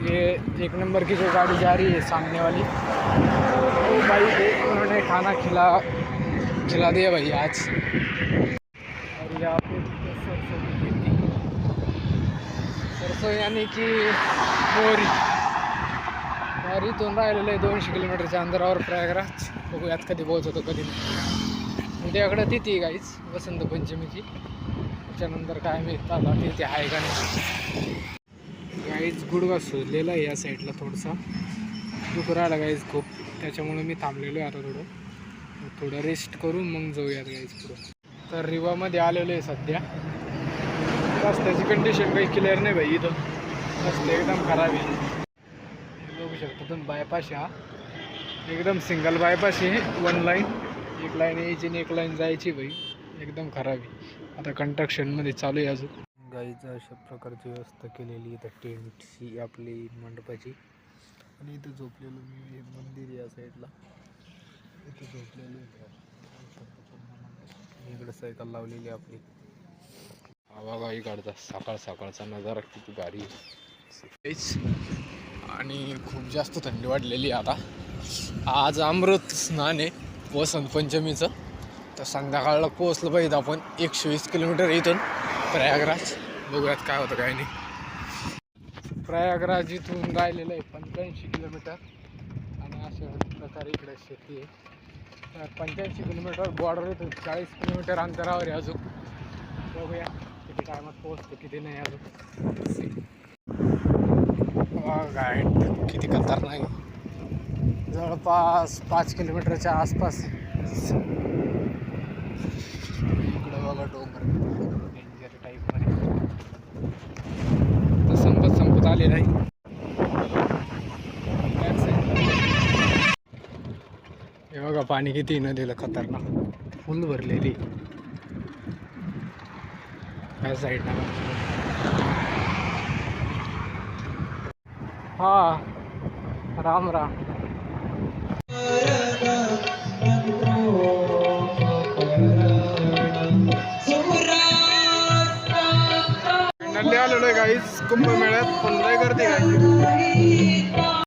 ये एक नंबर की जो गाड़ी जा रही है सामने वाली। वो भाई को उन्होंने खाना खिला खिला दिया भाई आज। और यहाँ पे सरसों की यानी की मोहरी मोहरीतून राहिलेलं आहे दोनशे किलोमीटरच्या अंतरावर प्रयागराज। बघूयात कधी पोहोचतो कधी नाही. उद्याकडं तिथे गाईच वसंत पंचमीची. त्याच्यानंतर काय माहीत आता तिथे आहे का नाही. गाईज गुडगा सोडलेला आहे या साईडला थोडासा. दुखू राहिला गाईज खूप. त्याच्यामुळे मी थांबलेलो आहे आता थोडं. थोडं रेस्ट करून मग जाऊयात गाईज पुढं. तर रिवामध्ये आलेलो आहे सध्या. रस्त्याची कंडिशन काही क्लिअर नाही भाई इथं. रस्ते एकदम खराब आहे. बघू शकता तुम्ही बायपास हा. एकदम सिंगल बायपास आहे वन लाईन एक लाईन यायची आणि एक लाईन जायची भाई. एकदम खराब आहे. आता कंस्ट्रक्शनमध्ये चालू आहे अजून. गाईचं अशा प्रकारची व्यवस्था केलेली इथं टेंटची आपली मंडपाची. आणि इथं झोपलेलो मी हे मंदिर या साईडला. इथं झोपलेलो इकडे सायकल लावलेली आपली. हवा गाई काढतात सकाळ सकाळचा नजारा किती भारी. आणि खूप जास्त थंडी वाढलेली आता. आज अमृत स्नान आहे वसंत पंचमीचं. तर संध्याकाळला पोहोचलं पाहिजे आपण. एकशे वीस किलोमीटर इथून. प्रयागराज. बघूयात काय होतं काय नाही. प्रयागराज इथून राहिलेलं आहे पंच्याऐंशी किलोमीटर. आणि अशा प्रकारे इकडे शेती आहे. पंच्याऐंशी किलोमीटर बॉर्डर इथून चाळीस किलोमीटर अंतरावर आहे अजून. बघूया किती टायमात पोहोचतो किती नाही अजून. गाईड किती खतरनाक नाही जवळपास पाच किलोमीटरच्या आसपास इकडं बघा डोंगर डेंजर टाईपमध्ये तर संपत नाही. हे बघा पाणी किती नदीला खतरनाक. फुल भरलेली. ह्या साईडला. हा. राम राम. फायनली आलेलो आहे गाईच कुंभमेळ्यात पण लय गर्दी गाई